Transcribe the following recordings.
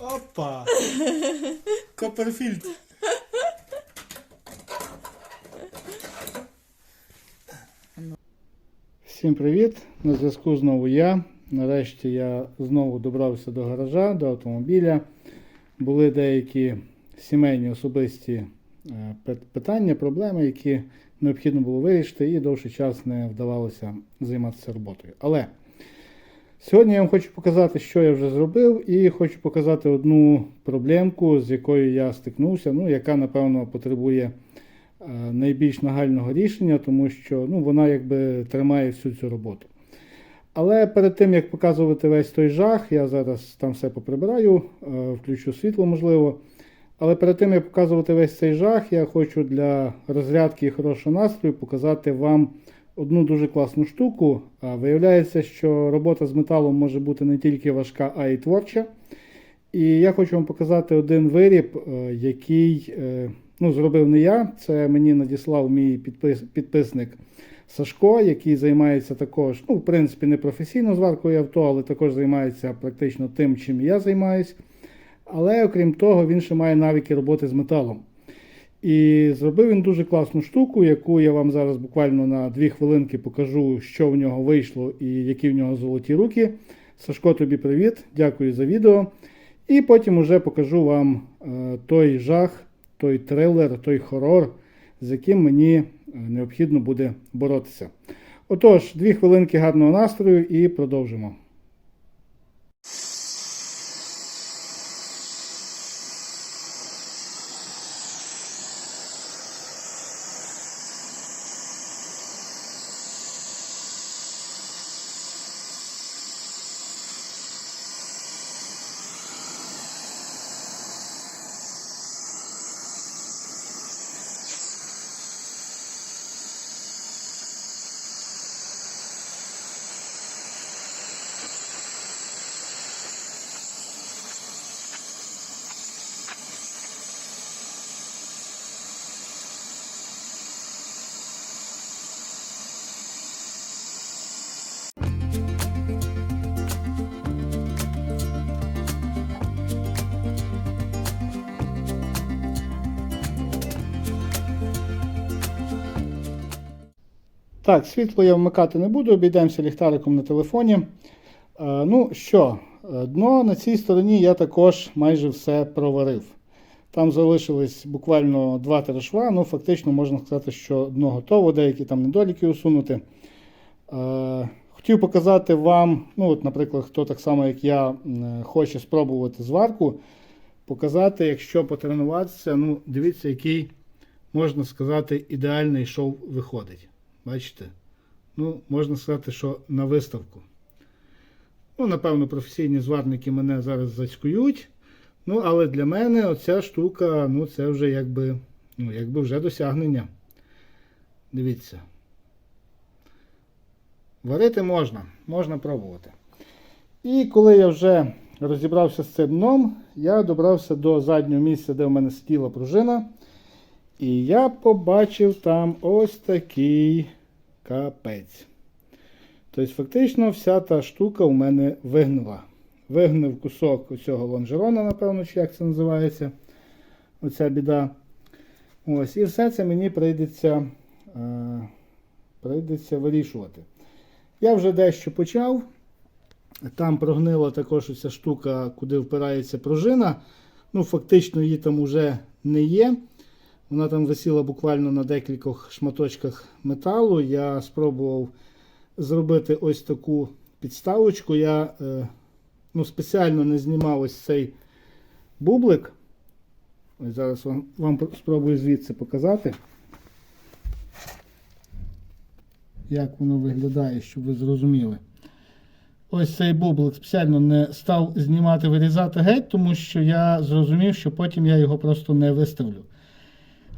Опа! Копперфільд. Всім привіт! На зв'язку знову я. Нарешті я знову добрався до гаража, до автомобіля. Були деякі сімейні особисті е, питання, проблеми, які необхідно було вирішити, і довший час не вдавалося займатися роботою. Але Сьогодні я вам хочу показати, що я вже зробив, і хочу показати одну проблемку, з якою я стикнувся, ну, яка, напевно, потребує е, найбільш нагального рішення, тому що ну, вона якби тримає всю цю роботу. Але перед тим, як показувати весь той жах, я зараз там все поприбираю, е, включу світло, можливо. Але перед тим, як показувати весь цей жах, я хочу для розрядки і хорошого настрою показати вам одну дуже класну штуку. Виявляється, що робота з металом може бути не тільки важка, а й творча. І я хочу вам показати один виріб, е, який е, ну, зробив не я. Це мені надіслав мій підпис, підписник Сашко, який займається також, ну, в принципі, не професійно зваркою авто, але також займається практично тим, чим я займаюсь. Але окрім того, він ще має навики роботи з металом. І зробив він дуже класну штуку, яку я вам зараз буквально на дві хвилинки покажу, що в нього вийшло і які в нього золоті руки. Сашко, тобі привіт, дякую за відео. І потім уже покажу вам е, той жах, той трилер, той хорор, з яким мені е, необхідно буде боротися. Отож, дві хвилинки гарного настрою і продовжимо. Так, світло я вмикати не буду, обійдемося ліхтариком на телефоні. Е, ну що, е, дно на цій стороні я також майже все проварив. Там залишились буквально 2-3 шва, ну фактично можна сказати, що дно готово, деякі там недоліки усунути. Е, хотів показати вам, ну от, наприклад, хто так само, як я, хоче спробувати зварку, показати, якщо потренуватися, ну, дивіться, який, можна сказати, ідеальний шов виходить. Бачите? Ну, можна сказати, що на виставку. Ну, напевно, професійні зварники мене зараз зацькують. Ну, але для мене оця штука, ну, це вже якби, ну, якби вже досягнення. Дивіться. Варити можна, можна пробувати. І коли я вже розібрався з цим дном, я добрався до заднього місця, де в мене сиділа пружина. І я побачив там ось такий капець. Тобто, фактично, вся та штука у мене вигнила. Вигнив кусок цього лонжерона, напевно, чи як це називається. Оця біда. Ось, і все це мені прийдеться, е, прийдеться вирішувати. Я вже дещо почав. Там прогнила також ця штука, куди впирається пружина. Ну, фактично, її там вже не є. Вона там висіла буквально на декількох шматочках металу. Я спробував зробити ось таку підставочку. Я е, ну, спеціально не знімав ось цей бублик. Ось зараз вам, вам спробую звідси показати, як воно виглядає, щоб ви зрозуміли. Ось цей бублик спеціально не став знімати, вирізати геть, тому що я зрозумів, що потім я його просто не виставлю.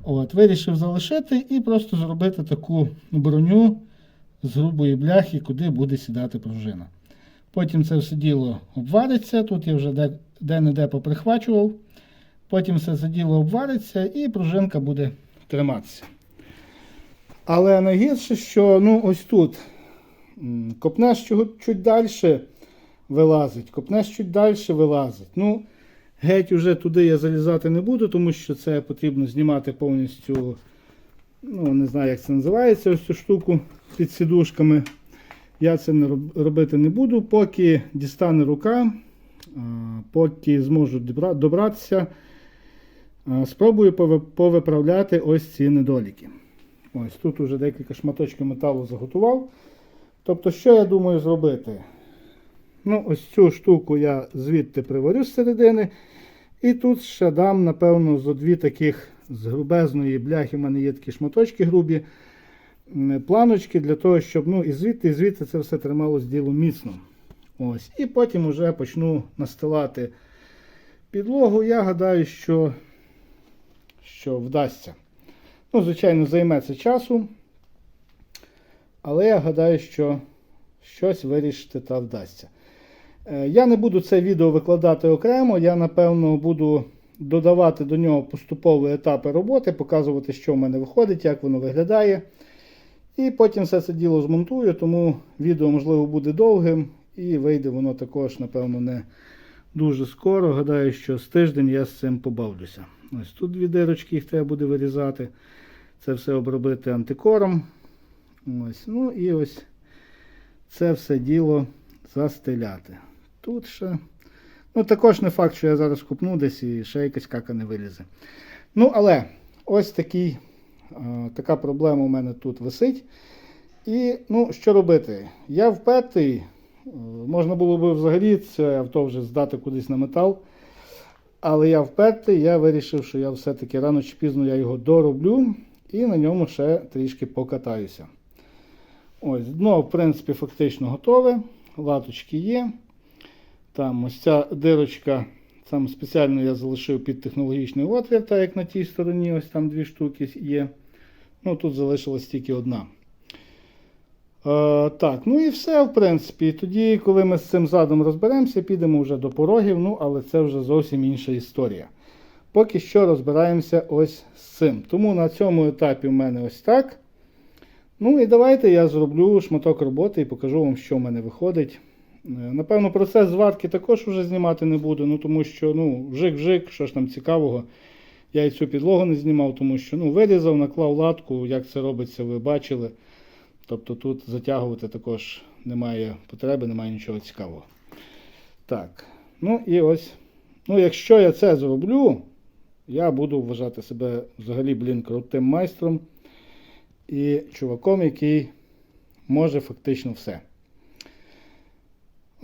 От, Вирішив залишити і просто зробити таку броню з грубої бляхи, куди буде сідати пружина. Потім це все діло обвариться. Тут я вже де- де-не-де поприхвачував. Потім все це діло обвариться і пружинка буде триматися. Але найгірше, що ну, ось тут копнеш чуть далі вилазить, копнеш чуть далі вилазить. Ну, геть уже туди я залізати не буду, тому що це потрібно знімати повністю. Ну, не знаю, як це називається, ось цю штуку під сідушками. Я це не робити не буду, поки дістане рука, поки зможу добратися, спробую повиправляти ось ці недоліки. Ось тут уже декілька шматочків металу заготував. Тобто, що я думаю зробити? Ну, ось цю штуку я звідти приварю з середини. І тут ще дам, напевно, зо дві таких з грубезної бляхи, в мене є такі шматочки грубі, планочки для того, щоб ну, і звідти, і звідти це все трималось діло міцно. Ось. І потім вже почну настилати підлогу. Я гадаю, що, що вдасться. Ну, звичайно, займе це часу. Але я гадаю, що щось вирішити та вдасться. Е, Я не буду це відео викладати окремо, я напевно буду додавати до нього поступові етапи роботи, показувати, що в мене виходить, як воно виглядає. І потім все це діло змонтую, тому відео, можливо, буде довгим і вийде воно також, напевно, не дуже скоро. Гадаю, що з тиждень я з цим побавлюся. Ось тут дві дирочки, їх треба буде вирізати. Це все обробити антикором. Ось. Ну і ось це все діло застеляти. Тут ще. Ну, також не факт, що я зараз купну десь і ще якась кака не вилізе. Ну, але ось такий, е, така проблема у мене тут висить. І ну, що робити? Я впертий. Е, Можна було би взагалі це авто вже здати кудись на метал. Але я впертий, я вирішив, що я все-таки рано чи пізно я його дороблю і на ньому ще трішки покатаюся. Ось, дно, в принципі, фактично готове. Латочки є. Там ось ця дирочка, саме спеціально я залишив під технологічний отвір, так як на тій стороні, ось там дві штуки є. Ну, тут залишилась тільки одна. Е, так, ну і все, в принципі. Тоді, коли ми з цим задом розберемося, підемо вже до порогів, ну, але це вже зовсім інша історія. Поки що розбираємося ось з цим. Тому на цьому етапі в мене ось так. Ну і давайте я зроблю шматок роботи і покажу вам, що в мене виходить. Е, Напевно, процес зварки також вже знімати не буду, ну тому що ну, вжик-вжик, що ж там цікавого. Я і цю підлогу не знімав, тому що ну, вирізав, наклав латку, як це робиться, ви бачили. Тобто тут затягувати також немає потреби, немає нічого цікавого. Так, ну і ось. Ну, якщо я це зроблю, я буду вважати себе взагалі, блін, крутим майстром і чуваком, який може фактично все.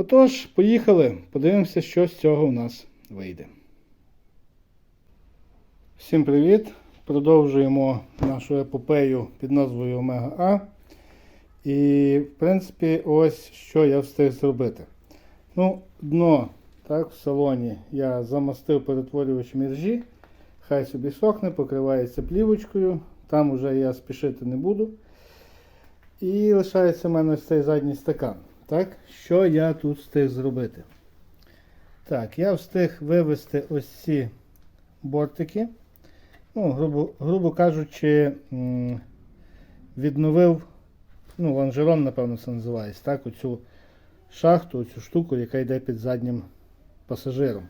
Отож, поїхали, подивимося, що з цього у нас вийде. Всім привіт! Продовжуємо нашу епопею під назвою Омега А. І, в принципі, ось що я встиг зробити. Ну, дно так, в салоні я замастив перетворювачем іржі. Хай собі сохне, покривається плівочкою. Там вже я спішити не буду. І лишається в мене ось цей задній стакан. Так, що я тут встиг зробити? Так, я встиг вивести ось ці бортики. Ну, грубо, грубо кажучи, відновив, ну, лонжерон, напевно, це називається, так, оцю шахту, оцю штуку, яка йде під заднім пасажиром.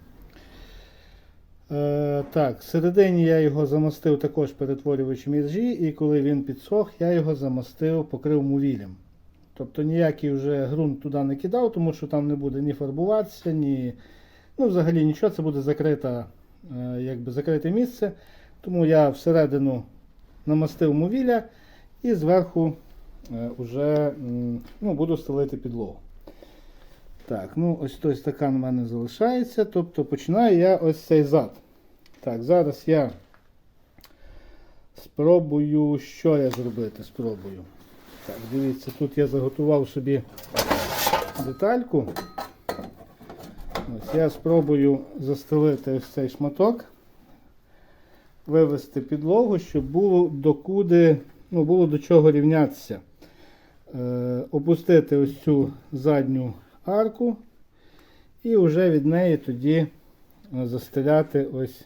Е, так, всередині я його замастив також перетворювачем іржі, і коли він підсох, я його замастив, покрив мувілем. Тобто ніякий вже ґрунт туди не кидав, тому що там не буде ні фарбуватися, ні. Ну, взагалі нічого, це буде закрита, е, якби закрите місце. Тому я всередину намастив мувіля і зверху е, уже, м, ну, буду стелити підлогу. Так, ну ось той стакан у мене залишається. Тобто починаю я ось цей зад. Так, зараз я спробую, що я зробити? Спробую. Так, дивіться, тут я заготував собі детальку. Ось я спробую застелити ось цей шматок, вивести підлогу, щоб було докуди, ну, було до чого рівнятися. Е, опустити ось цю задню арку і вже від неї тоді е, застеляти ось,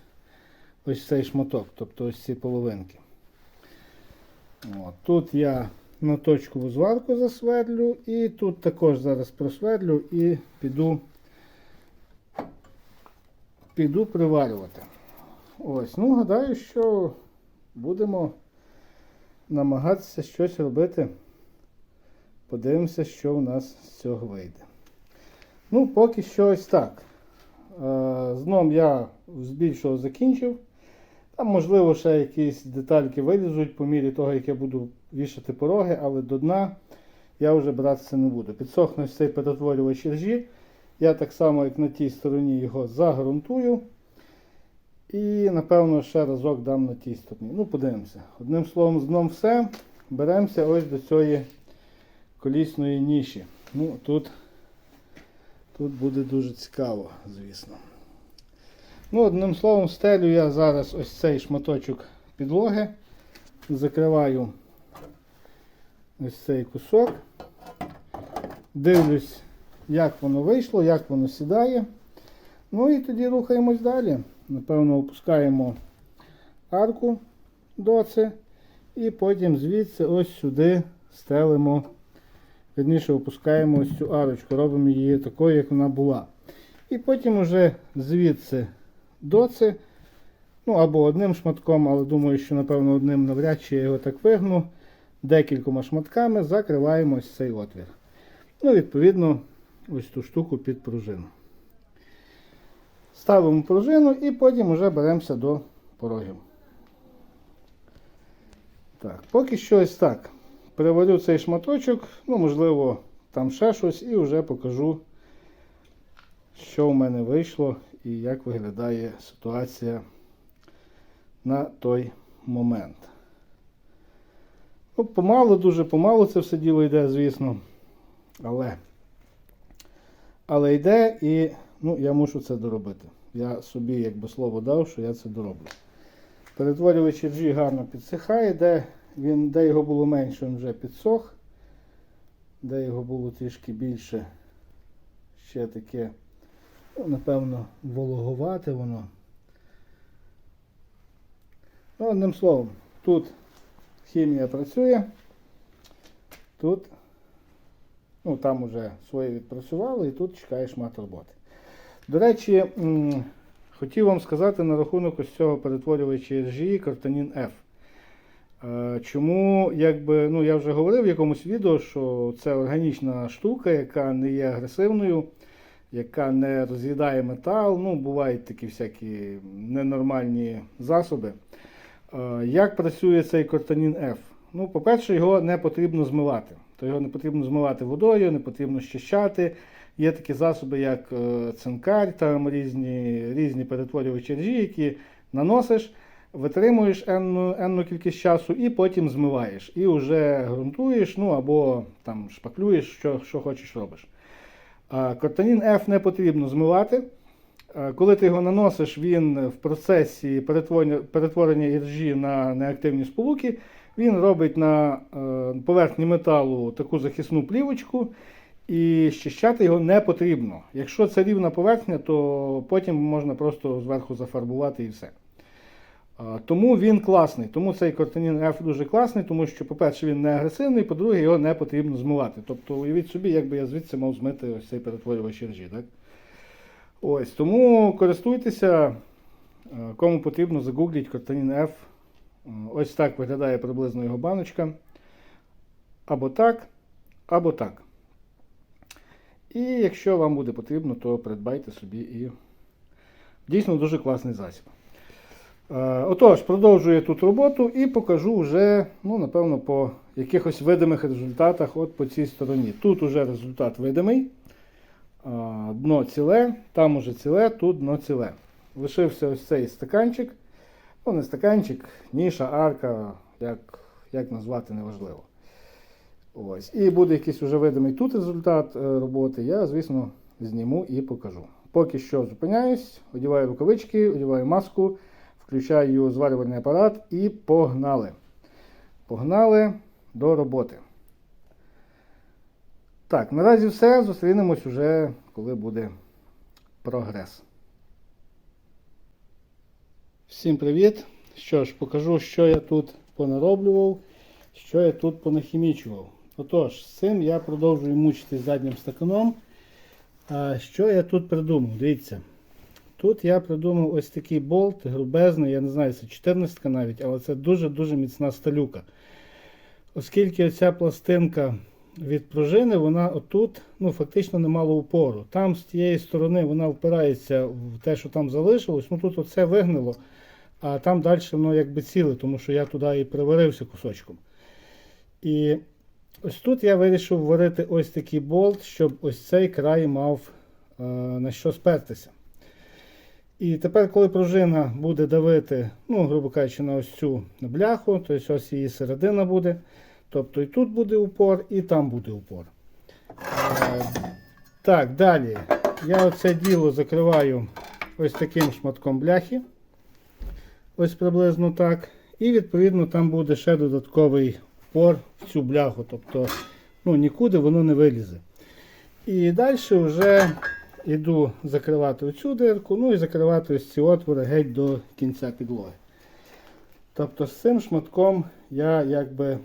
ось цей шматок, тобто ось ці половинки. От, тут я на точкову зварку засвердлю і тут також зараз просвердлю і піду, піду приварювати. Ось, ну гадаю, що будемо намагатися щось робити. Подивимося, що в нас з цього вийде. Ну, поки що ось так. Е, З дном я збільшого закінчив. Там, можливо, ще якісь детальки вилізуть по мірі того, як я буду вішати пороги, але до дна я вже братися не буду. Підсохне цей перетворювач ржі. Я так само, як на тій стороні, його загрунтую. І, напевно, ще разок дам на тій стороні. Ну, подивимося. Одним словом, з дном все. Беремося ось до цієї колісної ніші. Ну, тут, тут буде дуже цікаво, звісно. Ну, одним словом, стелю я зараз ось цей шматочок підлоги. Закриваю ось цей кусок. Дивлюсь, як воно вийшло, як воно сідає. Ну і тоді рухаємось далі. Напевно, опускаємо арку доци. І потім звідси ось сюди стелимо. Вірніше опускаємо ось цю арочку, робимо її такою, як вона була. І потім уже звідси доци. Ну або одним шматком, але думаю, що напевно одним навряд чи я його так вигну. Декількома шматками закриваємо ось цей отвір. Ну, відповідно, ось ту штуку під пружину. Ставимо пружину і потім вже беремося до порогів. Так, поки що ось так. Переварю цей шматочок, ну, можливо, там ще щось, і вже покажу, що в мене вийшло і як виглядає ситуація на той момент. Ну, помалу, дуже помалу це все діло йде, звісно. Але, але йде і ну, я мушу це доробити. Я собі якби слово дав, що я це дороблю. Перетворювач RG гарно підсихає, де, він, де його було менше, він вже підсох. Де його було трішки більше, ще таке, ну, напевно, вологовате воно. Ну, одним словом, тут хімія працює, тут, ну там вже своє відпрацювали і тут чекає шмат роботи. До речі, хотів вам сказати на рахунок ось цього перетворювача RGE Cortanin F. Е, Чому, якби, ну я вже говорив в якомусь відео, що це органічна штука, яка не є агресивною, яка не роз'їдає метал. Ну, бувають такі всякі ненормальні засоби. Е, Як працює цей Cortanin F? Ну, по-перше, його не потрібно змивати. То його не потрібно змивати водою, не потрібно щищати. Є такі засоби, як е, цинкарь, там різні, різні перетворювачі ржі, які наносиш, витримуєш енну, енну кількість часу і потім змиваєш. І вже ґрунтуєш, ну або там шпаклюєш, що, що хочеш робиш. Кортанін F не потрібно змивати. Е, Коли ти його наносиш, він в процесі перетворення, перетворення іржі на неактивні сполуки, він робить на е, поверхні металу таку захисну плівочку, і щищати його не потрібно. Якщо це рівна поверхня, то потім можна просто зверху зафарбувати і все. Е, Тому він класний. Тому цей Cortinin F дуже класний, тому що, по-перше, він не агресивний, по-друге, його не потрібно змивати. Тобто, уявіть собі, якби я звідси мав змити ось цей перетворювач іржі. Так? Ось, тому користуйтеся, е, кому потрібно, загугліть Cortanin F. Е, Ось так виглядає приблизно його баночка. Або так, або так. І якщо вам буде потрібно, то придбайте собі і дійсно дуже класний засіб. Е, Отож, продовжую тут роботу і покажу вже, ну, напевно, по якихось видимих результатах от по цій стороні. Тут уже результат видимий. Дно ціле, там уже ціле, тут дно ціле. Лишився ось цей стаканчик. Ну, не стаканчик, ніша, арка, як, як назвати, неважливо. Ось. І буде якийсь уже видимий тут результат е, роботи. Я, звісно, зніму і покажу. Поки що зупиняюсь, одіваю рукавички, одіваю маску, включаю зварювальний апарат і погнали. Погнали до роботи. Так, наразі все. Зустрінемось уже, коли буде прогрес. Всім привіт! Що ж, покажу, що я тут понароблював. Що я тут понахімічував? Отож, з цим я продовжую мучитись заднім стаканом. А що я тут придумав? Дивіться. Тут я придумав ось такий болт, грубезний, я не знаю, це 14 навіть, але це дуже-дуже міцна сталюка. Оскільки ця пластинка від пружини, вона отут ну, фактично не мала упору. Там з тієї сторони вона впирається в те, що там залишилось. Ну тут оце вигнило, а там далі воно якби ціле, тому що я туди і приварився кусочком. І ось тут я вирішив варити ось такий болт, щоб ось цей край мав е, на що спертися. І тепер, коли пружина буде давити, ну, грубо кажучи, на ось цю бляху, тобто ось її середина буде. Тобто і тут буде упор, і там буде упор. Е, Так, далі. Я оце діло закриваю ось таким шматком бляхи. Ось приблизно так. І відповідно там буде ще додатковий упор в цю бляху. Тобто ну, нікуди воно не вилізе. І далі вже йду закривати оцю дирку, ну і закривати ось ці отвори геть до кінця підлоги. Тобто з цим шматком я якби,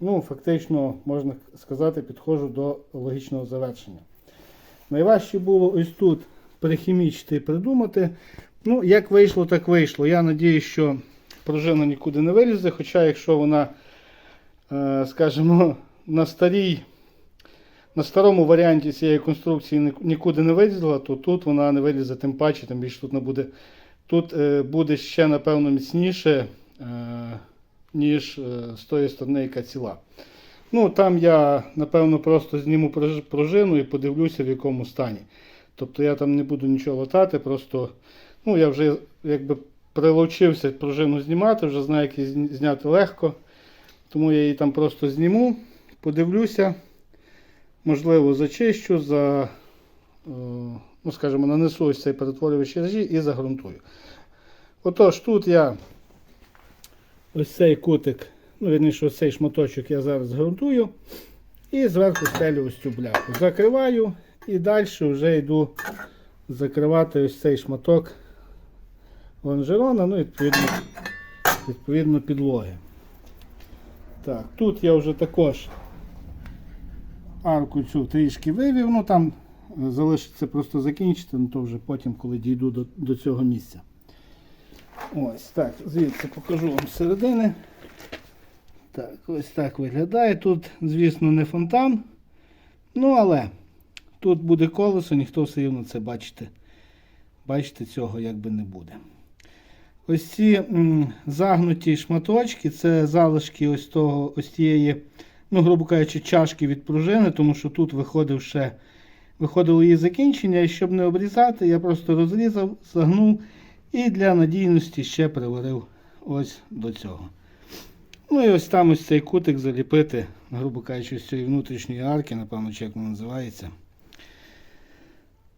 ну, фактично, можна сказати, підходжу до логічного завершення. Найважче було ось тут прихімічити і придумати. Ну, як вийшло, так вийшло. Я надію, що пружина нікуди не вилізе, хоча якщо вона, е, скажімо, на старій на старому варіанті цієї конструкції нікуди не вилізла, то тут вона не вилізе тим паче, тим більше тут не буде. Тут е, буде ще, напевно, міцніше, е, ніж е, з тої сторони, яка ціла. Ну, там я, напевно, просто зніму пружину і подивлюся, в якому стані. Тобто я там не буду нічого латати, просто ну, я вже якби прилучився пружину знімати, вже знаю, як її зняти легко. Тому я її там просто зніму, подивлюся можливо, зачищу, за, е, ну, скажімо, нанесу ось цей перетворювач режі і загрунтую. Отож, тут я ось цей кутик, ну, вірніше, ось цей шматочок я зараз грунтую. І зверху стелю ось цю бляху. Закриваю і далі вже йду закривати ось цей шматок лонжерона, ну, відповідно, відповідно підлоги. Так, тут я вже також арку цю трішки вивів, ну там залишиться просто закінчити, ну то вже потім, коли дійду до, до цього місця. Ось так, звідси покажу вам середини. Так, ось так виглядає. Тут, звісно, не фонтан. Ну, але тут буде колесо, ніхто все рівно це бачите. Бачите, цього якби не буде. Ось ці м, загнуті шматочки, це залишки ось того, ось цієї ну, грубо кажучи, чашки від пружини, тому що тут виходив ще, виходило її закінчення, і щоб не обрізати, я просто розрізав, загнув і для надійності ще приварив ось до цього. Ну і ось там ось цей кутик заліпити, грубо кажучи, з цієї внутрішньої арки, напевно, чи як воно називається.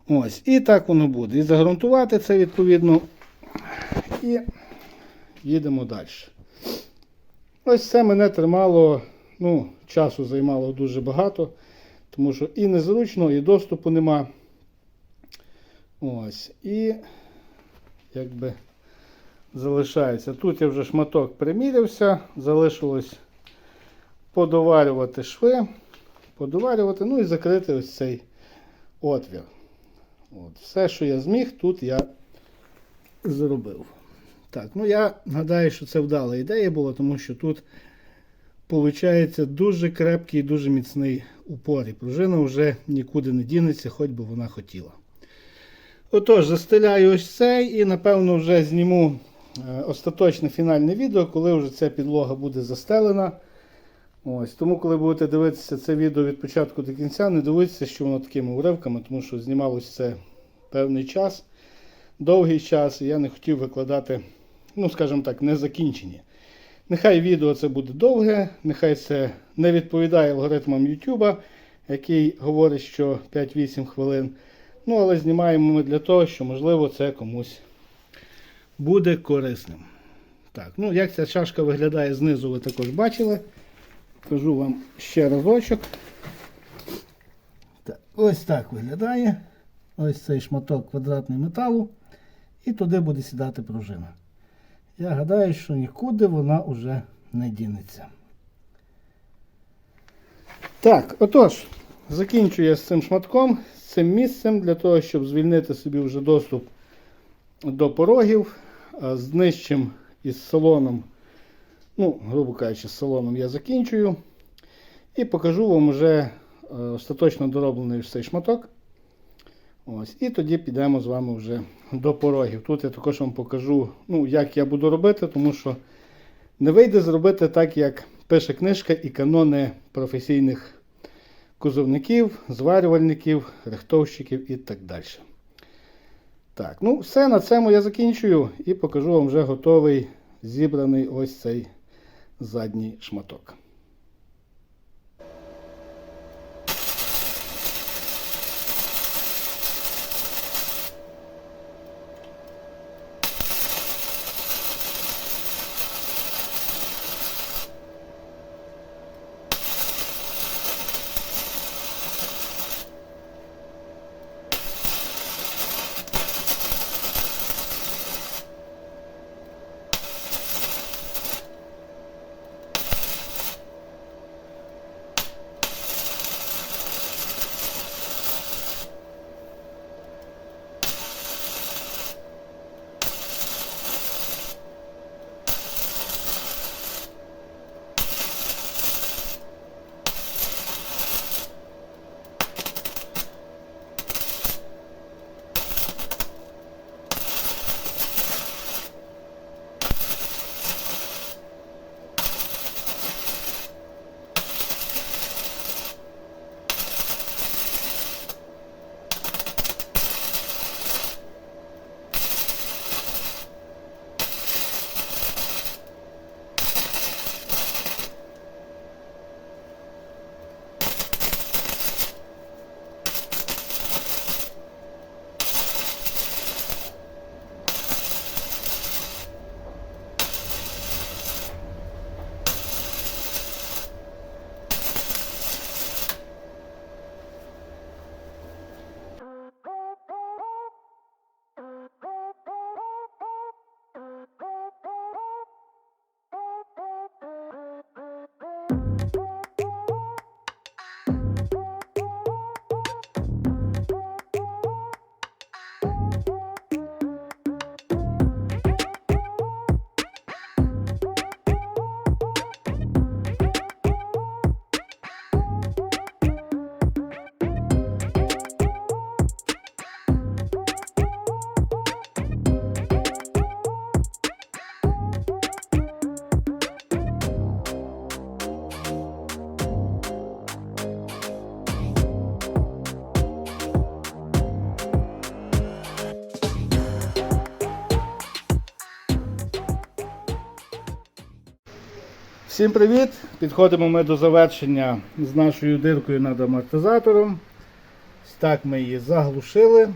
Ось, і так воно буде. І загрунтувати це відповідно. І їдемо далі. Ось це мене тримало ну, часу займало дуже багато, тому що і незручно, і доступу нема. Ось. І якби залишається. Тут я вже шматок примірявся, залишилось подоварювати шви, подоварювати, ну і закрити ось цей отвір. От. Все, що я зміг, тут я зробив. Так, ну я гадаю, що це вдала ідея була, тому що тут Получається дуже крепкий і дуже міцний упор. І пружина вже нікуди не дінеться, хоч би вона хотіла. Отож, застеляю ось цей і напевно вже зніму е, остаточне фінальне відео, коли вже ця підлога буде застелена. Ось, Тому, коли будете дивитися це відео від початку до кінця, не дивіться, що воно такими уривками, тому що знімалося це певний час, довгий час, і я не хотів викладати, ну, скажімо так, незакінчені. Нехай відео це буде довге, нехай це не відповідає алгоритмам YouTube, який говорить, що 5-8 хвилин. Ну, але знімаємо ми для того, що, можливо, це комусь буде корисним. Так, ну як ця чашка виглядає знизу, ви також бачили. Кажу вам ще разочок. Так, ось так виглядає. Ось цей шматок квадратний металу. І туди буде сідати пружина. Я гадаю, що нікуди вона вже не дінеться. Так, отож, закінчую я з цим шматком, з цим місцем, для того, щоб звільнити собі вже доступ до порогів. З нижчим із салоном, ну, грубо кажучи, з салоном я закінчую. І покажу вам вже е, остаточно дороблений цей шматок. Ось, і тоді підемо з вами вже до порогів. Тут я також вам покажу, ну, як я буду робити, тому що не вийде зробити так, як пише книжка і канони професійних кузовників, зварювальників, рихтовщиків і так далі. Так, ну все, на цьому я закінчую і покажу вам вже готовий зібраний ось цей задній шматок. Всім привіт! Підходимо ми до завершення з нашою диркою над амортизатором. Так ми її заглушили.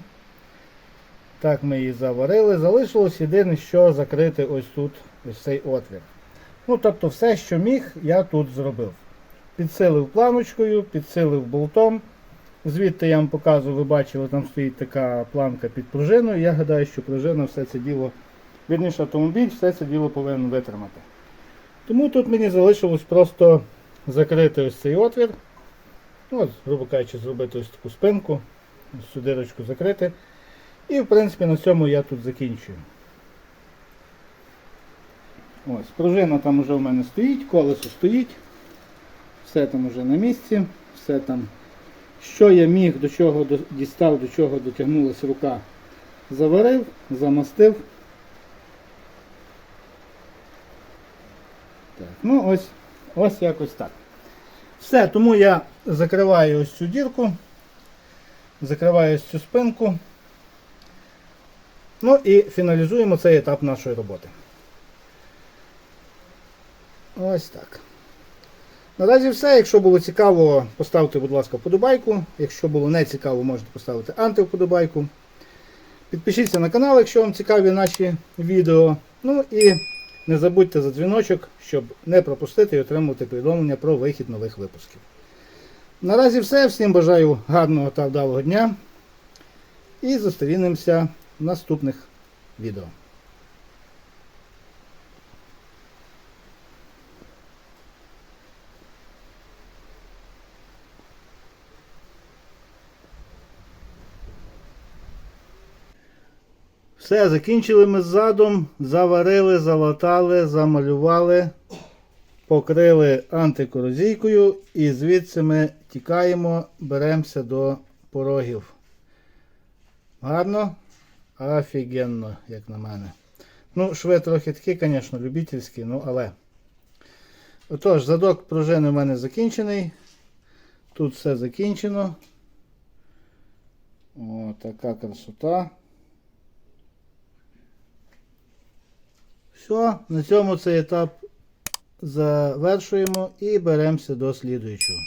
Так ми її заварили. Залишилось єдине, що закрити ось тут ось цей отвір. Ну, тобто, все, що міг, я тут зробив. Підсилив планочкою, підсилив болтом. Звідти я вам показую, ви бачили, там стоїть така планка під пружиною. Я гадаю, що пружина все це діло, вірніше автомобіль, все це діло повинен витримати. Тому тут мені залишилось просто закрити ось цей отвір. Ну, От, грубо кажучи, зробити ось таку спинку, ось цю дирочку закрити. І в принципі на цьому я тут закінчую. Ось, пружина там вже в мене стоїть, колесо стоїть. Все там вже на місці, все там, що я міг, до чого дістав, до чого дотягнулася рука, заварив, замастив. Так, ну ось, ось якось так. Все, тому я закриваю ось цю дірку, закриваю ось цю спинку. Ну і фіналізуємо цей етап нашої роботи. Ось так. Наразі все. Якщо було цікаво, поставте, будь ласка, вподобайку. Якщо було не цікаво, можете поставити антивподобайку. Підпишіться на канал, якщо вам цікаві наші відео. Ну і не забудьте за дзвіночок, щоб не пропустити і отримувати повідомлення про вихід нових випусків. Наразі все. Всім бажаю гарного та вдалого дня. І зустрінемося в наступних відео. Все, закінчили ми з задом, заварили, залатали, замалювали, покрили антикорозійкою і звідси ми тікаємо, беремося до порогів. Гарно? Офігенно, як на мене. Ну, шви трохи такі, звісно, любительські, ну але. Отож, задок пружини в мене закінчений. Тут все закінчено. О, така красота. Все, на цьому цей етап завершуємо і беремося до слідуючого.